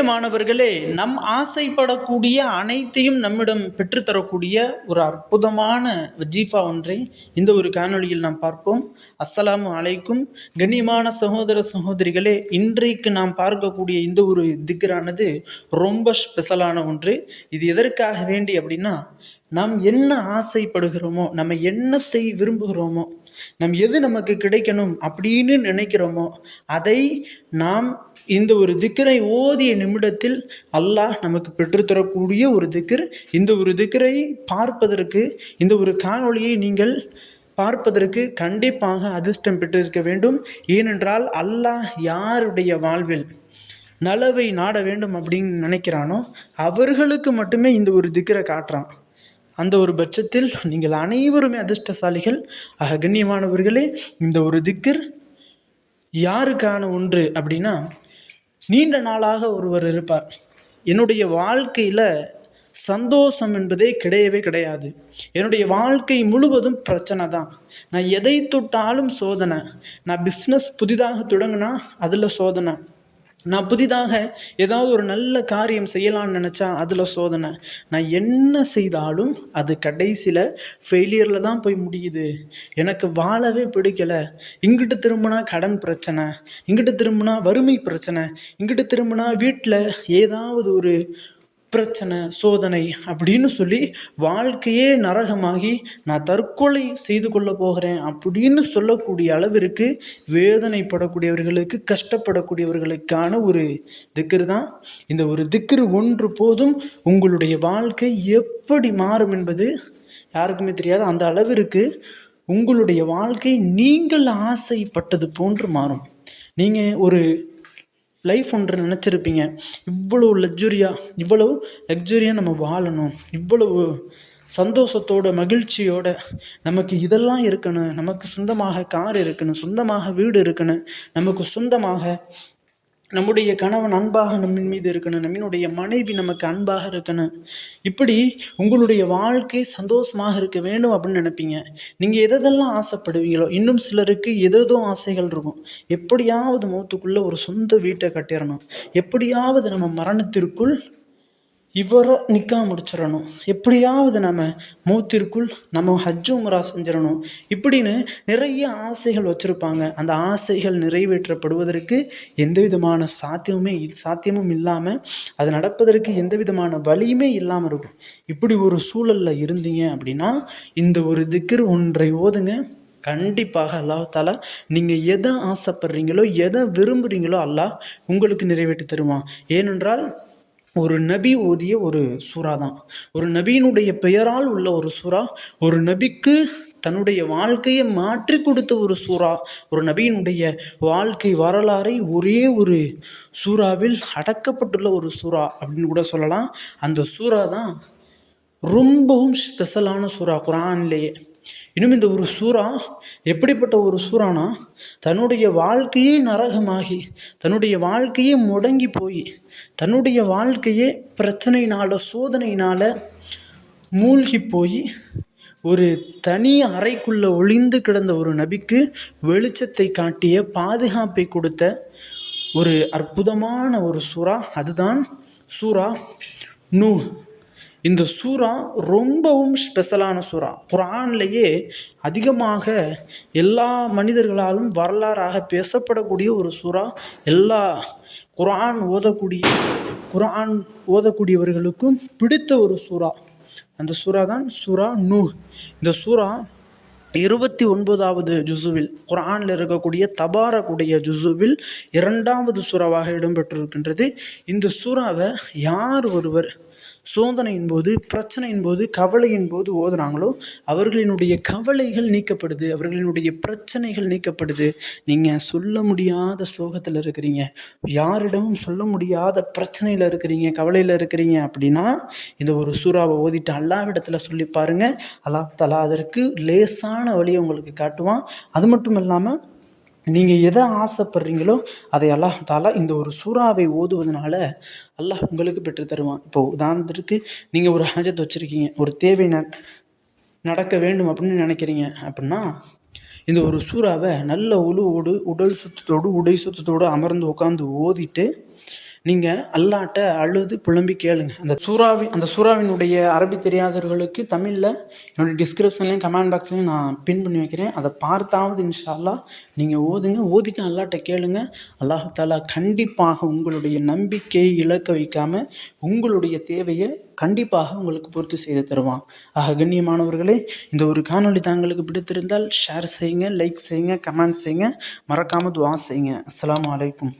கண்ணியமானவர்களே நம் ஆசைப்படக்கூடிய அனைத்தையும் நம்மிடம் பெற்றுத்தரக்கூடிய ஒரு அற்புதமான வஜீஃபா ஒன்றை இந்த ஒரு காணொளியில் நாம் பார்ப்போம். அஸ்ஸலாமு அலைக்கும். கண்ணியமான சகோதர சகோதரிகளே இன்றைக்கு நாம் பார்க்கக்கூடிய இந்த ஒரு திக்ரானது ரொம்ப ஸ்பெஷலான ஒன்று. இது எதற்காக வேண்டி அப்படின்னா நாம் என்ன ஆசைப்படுகிறோமோ நம்ம எண்ணத்தை விரும்புகிறோமோ நம் எது நமக்கு கிடைக்கணும் அப்படின்னு நினைக்கிறோமோ அதை நாம் இந்த ஒரு திக்கரை ஓதிய நிமிடத்தில் அல்லாஹ் நமக்கு பெற்றுத்தரக்கூடிய ஒரு திக்கர். இந்த ஒரு திக்கரை பார்ப்பதற்கு இந்த ஒரு காணொளியை நீங்கள் பார்ப்பதற்கு கண்டிப்பாக அதிர்ஷ்டம் பெற்றிருக்க வேண்டும். ஏனென்றால் அல்லாஹ் யாருடைய வாழ்வில் நலவை நாட வேண்டும் அப்படின்னு நினைக்கிறானோ அவர்களுக்கு மட்டுமே இந்த ஒரு திக்கரை காட்டுறான். அந்த ஒரு பட்சத்தில் நீங்கள் அனைவருமே அதிர்ஷ்டசாலிகள். அகண்ணியமானவர்களே இந்த ஒரு திக்கர் யாருக்கான ஒன்று அப்படின்னா நீண்ட நாளாக ஒருவர் இருப்பார். என்னுடைய வாழ்க்கையில் சந்தோஷம் என்பதே கிடையவே கிடையாது. என்னுடைய வாழ்க்கை முழுவதும் பிரச்சனை தான். நான் எதை தொட்டாலும் சோதனை. நான் பிஸ்னஸ் புதிதாக தொடங்கினா அதில் சோதனை. நான் புதிதாக ஏதாவது ஒரு நல்ல காரியம் செய்யலாம்னு நினச்சா அதில் சோதனை. நான் என்ன செய்தாலும் அது கடைசியில் ஃபெயிலியரில் தான் போய் முடியுது. எனக்கு வாழவே பிடிக்கலை. இங்கிட்டு திரும்பினா கடன் பிரச்சனை இங்கிட்டு திரும்பினா வறுமை பிரச்சனை இங்கிட்டு திரும்பினா வீட்டில் ஏதாவது ஒரு பிரச்சனை சோதனை அப்படின்னு சொல்லி வாழ்க்கையே நரகமாகி நான் தற்கொலை செய்து கொள்ள போகிறேன் அப்படின்னு சொல்லக்கூடிய அளவிற்கு வேதனைப்படக்கூடியவர்களுக்கு கஷ்டப்படக்கூடியவர்களுக்கான ஒரு திக்கர் தான். இந்த ஒரு திக்கர் ஒன்று போதும் உங்களுடைய வாழ்க்கை எப்படி மாறும் என்பது யாருக்குமே தெரியாது. அந்த அளவிற்கு உங்களுடைய வாழ்க்கை நீங்கள் ஆசைப்பட்டது போன்று மாறும். நீங்கள் ஒரு லைஃப் ஒன்று நினச்சிருப்பீங்க. இவ்வளோ லக்ஸுரியாக இவ்வளவு லக்ஸுரியாக நம்ம வாழணும். இவ்வளவு சந்தோஷத்தோட மகிழ்ச்சியோட நமக்கு இதெல்லாம் இருக்கணும். நமக்கு சொந்தமாக கார் இருக்கணும் சொந்தமாக வீடு இருக்கணும். நமக்கு சொந்தமாக நம்முடைய கணவன் அன்பாக நம்மின் மீது இருக்கணும் நம்மினுடைய மனைவி நமக்கு அன்பாக இருக்கணும். இப்படி உங்களுடைய வாழ்க்கை சந்தோஷமாக இருக்க வேண்டும் அப்படின்னு நினைப்பீங்க. நீங்கள் எதெல்லாம் ஆசைப்படுவீங்களோ இன்னும் சிலருக்கு எதேதோ ஆசைகள் இருக்கும். எப்படியாவது மூத்துக்குள்ளே ஒரு சொந்த வீட்டை கட்டிடணும். எப்படியாவது நம்ம மரணத்திற்குள் இவரை நிக்கா முடிச்சிடணும். எப்படியாவது நம்ம மூத்திற்குள் நம்ம ஹஜ்ஜு செஞ்சிடணும். இப்படின்னு நிறைய ஆசைகள் வச்சுருப்பாங்க. அந்த ஆசைகள் நிறைவேற்றப்படுவதற்கு எந்த விதமான சாத்தியமுமே சாத்தியமும் இல்லாமல் அது நடப்பதற்கு எந்த விதமான வழியுமே இல்லாமல் இருக்கும். இப்படி ஒரு சூழலில் இருந்தீங்க அப்படின்னா இந்த ஒரு திக்கர் ஒன்றை ஓதுங்க. கண்டிப்பாக அல்லாஹ் நீங்கள் எதை ஆசைப்படுறீங்களோ எதை விரும்புகிறீங்களோ அல்லாஹ் உங்களுக்கு நிறைவேற்றி தருவான். ஏனென்றால் ஒரு நபி ஓதிய ஒரு சூறா தான். ஒரு நபியினுடைய பெயரால் உள்ள ஒரு சூறா ஒரு நபிக்கு தன்னுடைய வாழ்க்கையை மாற்றி கொடுத்த ஒரு சூறா ஒரு நபியினுடைய வாழ்க்கை வரலாறை ஒரே ஒரு சூறாவில் அடக்கப்பட்டுள்ள ஒரு சூறா அப்படின்னு கூட சொல்லலாம். அந்த சூறா தான் ரொம்பவும் ஸ்பெஷலான சூறா குரான்லேயே. இன்னும் இந்த ஒரு சூறா எப்படிப்பட்ட ஒரு சூறானா? தன்னுடைய வாழ்க்கையே நரகமாகி தன்னுடைய வாழ்க்கையே முடங்கி போய் தன்னுடைய வாழ்க்கையே பிரச்சனையினால் சோதனையினால் மூழ்கி போய் ஒரு தனி அறைக்குள்ளே ஒளிந்து கிடந்த ஒரு நபிக்கு வெளிச்சத்தை காட்டிய பாதுகாப்பை கொடுத்த ஒரு அற்புதமான ஒரு சூறா. அதுதான் சூறா நூ. இந்த சூறா ரொம்பவும் ஸ்பெஷலான சூறா. குரான்லேயே அதிகமாக எல்லா மனிதர்களாலும் வரலாறாக பேசப்படக்கூடிய ஒரு சூறா. எல்லா குரான் ஓதக்கூடிய குரான் ஓதக்கூடியவர்களுக்கும் பிடித்த ஒரு சூறா. அந்த சூறா தான் சூறா நூ இந்த சூறா இருபத்தி ஒன்பதாவது ஜுசுவில் குரானில் இருக்கக்கூடிய தபாரக்கூடிய ஜுசுவில் இரண்டாவது சூறாவாக இடம்பெற்றிருக்கின்றது. இந்த சூறாவை யார் ஒருவர் சோதனையின் போது பிரச்சனையின் போது கவலையின் போது ஓதுனாங்களோ அவர்களினுடைய கவலைகள் நீக்கப்படுது அவர்களினுடைய பிரச்சனைகள் நீக்கப்படுது. நீங்கள் சொல்ல முடியாத சோகத்தில் இருக்கிறீங்க. யாரிடமும் சொல்ல முடியாத பிரச்சனையில் இருக்கிறீங்க கவலையில் இருக்கிறீங்க அப்படின்னா இந்த ஒரு சூறாவை ஓதிட்டு அல்லாவிடத்தில் சொல்லி பாருங்கள் அல்லா தலா அதற்கு லேசான வழியை உங்களுக்கு காட்டுவான். அது மட்டும் இல்லாமல் நீங்கள் எதை ஆசைப்படுறீங்களோ அதை அல்லாஹ் தாலா இந்த ஒரு சூறாவை ஓதுவதனால அல்லாஹ் உங்களுக்கு பெற்று தருவான். இப்போது உதாரணத்திற்கு நீங்கள் ஒரு ஹஜத் வச்சுருக்கீங்க ஒரு தேவை நடக்க வேண்டும் அப்படின்னு நினைக்கிறீங்க அப்படின்னா இந்த ஒரு சூறாவை நல்ல உழுவோடு உடல் சுத்தத்தோடு உடை சுத்தத்தோடு அமர்ந்து உட்காந்து ஓதிட்டு நீங்கள் அல்லாட்ட அழுது புலம்பி கேளுங்க. அந்த சூறாவின் அந்த சூறாவினுடைய அரபி தெரியாதவர்களுக்கு தமிழில் என்னுடைய டிஸ்கிரிப்ஷன்லேயும் கமெண்ட் பாக்ஸ்லேயும் நான் பின் பண்ணி வைக்கிறேன். அதை பார்த்தாவது இன்ஷால்லா நீங்கள் ஓதுங்க. ஓதிட்டு அல்லாட்ட கேளுங்க. அல்லாஹு தாலா கண்டிப்பாக உங்களுடைய நம்பிக்கையை இழக்க வைக்காமல் உங்களுடைய தேவையை கண்டிப்பாக உங்களுக்கு பூர்த்தி செய்து தருவான். ஆக கண்ணியமானவர்களே இந்த ஒரு காணொளி தாங்களுக்கு பிடித்திருந்தால் ஷேர் செய்யுங்க லைக் செய்யுங்க கமெண்ட் செய்யுங்க. மறக்காமல் துவா செய்யுங்க. அஸ்லாம் அலைக்கும்.